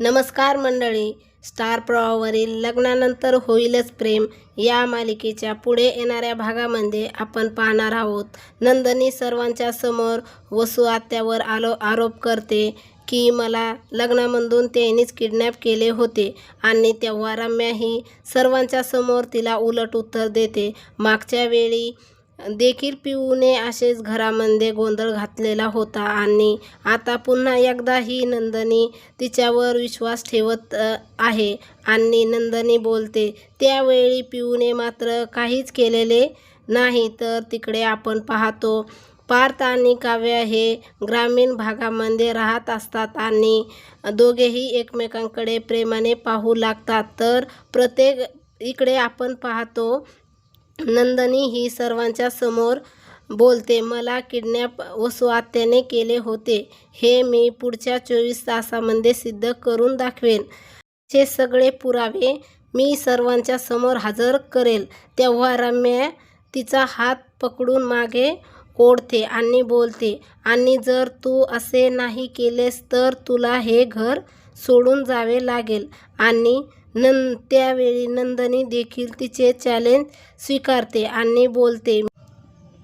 नमस्कार मंडळी. स्टार प्रवाहावरील लग्नानंतर होईलच प्रेम या मालिकेच्या पुढे येणाऱ्या भागामध्ये आपण पाहणार आहोत. नंदनी सर्वांच्या समोर वसू आत्यावर आलो आरोप करते की मला लग्नामधून त्यांनीच किडनॅप केले होते आणि तेव्हा रम्या ही सर्वांच्या समोर तिला उलट उत्तर देते. मागच्या वेळी देखील पिऊने असेच घरामध्ये गोंधळ घातलेला होता आणि आता पुन्हा एकदा ही नंदनी तिच्यावर विश्वास ठेवत आहे आणि नंदनी बोलते त्यावेळी पिऊने मात्र काहीच केलेले नाही तर तिकडे आपण पाहतो. पार्थ आणि काव्य हे ग्रामीण भागामध्ये राहत असतात आणि दोघेही एकमेकांकडे प्रेमाने पाहू लागतात. तर प्रत्येक इकडे आपण पाहतो नंदनी ही सर्वांच्या समोर बोलते मला किडनॅप वसुआत्याने केले होते. हे मी पुढच्या चोवीस तासामध्ये सिद्ध करून दाखवेन. चे सगळे पुरावे मी सर्वांच्या समोर हजर करेल. तेव्हा रम्या तिचा हात पकडून मागे ओढते आणि बोलते आणि जर तू असे नाही केलेस तर तुला हे घर सोडून जावे लागेल. आणि नं त्यावेळी नंदनी देखील तिचे चॅलेंज स्वीकारते आणि बोलते.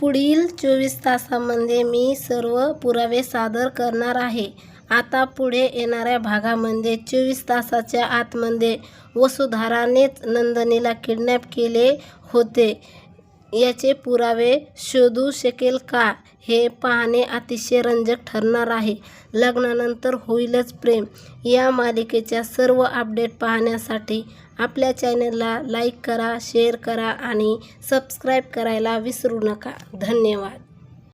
पुढील चोवीस तासामध्ये मी सर्व पुरावे सादर करणार आहे. आता पुढे येणाऱ्या भागामध्ये चोवीस तासाच्या आतमध्ये वसुधारानेच नंदनीला किडनॅप केले होते. याचे पुरावे शोधू शकेल का? हे पाहणे अतिशय रंजक ठरणार आहे. लग्नानंतर होईलच प्रेम. या मालिकेच्या सर्व अपडेट पाहण्यासाठी आपल्या चॅनलला लाईक करा शेअर करा आणि सबस्क्राईब करायला विसरू नका. धन्यवाद.